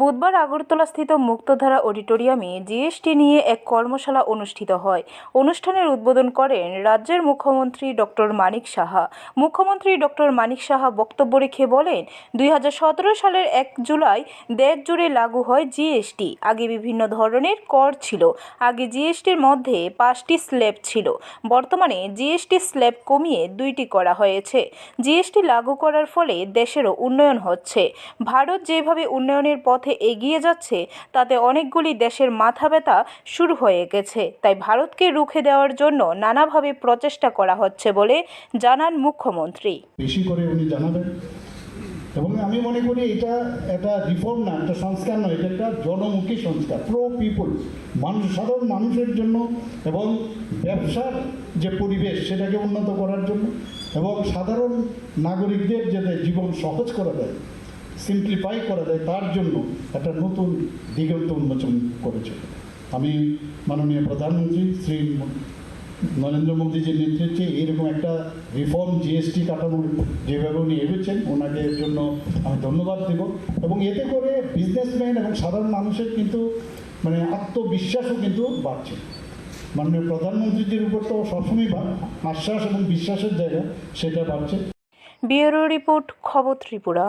বুধবার আগরতলাস্থিত মুক্তধারা অডিটোরিয়ামে জিএসটি নিয়ে এক কর্মশালা অনুষ্ঠিত হয়। অনুষ্ঠানের উদ্বোধন করেন রাজ্যের মুখ্যমন্ত্রী ডক্টর মানিক সাহা। মুখ্যমন্ত্রী ডক্টর মানিক সাহা বক্তব্য রেখে বলেন, দুই হাজার সতেরো সালের এক জুলাই দেশ জুড়ে লাগু হয় জিএসটি। আগে বিভিন্ন ধরনের কর ছিল। আগে জিএসটির মধ্যে পাঁচটি স্ল্যাব ছিল। বর্তমানে জিএসটি স্ল্যাব কমিয়ে দুইটি করা হয়েছে। জিএসটি লাগু করার ফলে দেশেরও উন্নয়ন হচ্ছে। ভারত যেভাবে উন্নয়নের পথে এগিয়ে যাচ্ছে, তাতে অনেকগুলি দেশের মাথা ব্যথা শুরু হয়ে গেছে। তাই ভারতকে রুখে দেওয়ার জন্য নানাভাবে প্রচেষ্টা করা হচ্ছে বলে জানান মুখ্যমন্ত্রী। বেশি করে উনি জানাবেন। এবং আমি মনে করি এটা একটা রিফর্ম না, একটা সংস্কার নয়, এটা একটা জনমুখী সংস্কার প্রো পিপল মানুষ, সাধারণ মানুষের জন্য এবং ব্যবসার যে পরিবেশ সেটাকে উন্নত করার জন্য এবং সাধারণ নাগরিকদের যাতে জীবন সহজ করা দেয় সিম্পলিফাই করা যায়, তার জন্য একটা নতুন দিগন্ত উন্মোচন করেছে। আমি মাননীয় প্রধানমন্ত্রী শ্রী নরেন্দ্র মোদীজির নেতৃত্বে এরকম একটা রিফর্ম জিএসটি কাঠামো যেভাবে উনি এগোচ্ছেন, ওনাকে এর জন্য আমি ধন্যবাদ দেব। এবং এতে করে বিজনেসম্যান এবং সাধারণ মানুষের কিন্তু মানে আত্মবিশ্বাসও কিন্তু বাড়ছে। মাননীয় প্রধানমন্ত্রীজির উপর তো সবসময় আশ্বাস এবং বিশ্বাসের জায়গা, সেটা বাড়ছে। ব্যুরো রিপোর্ট, খবর ত্রিপুরা।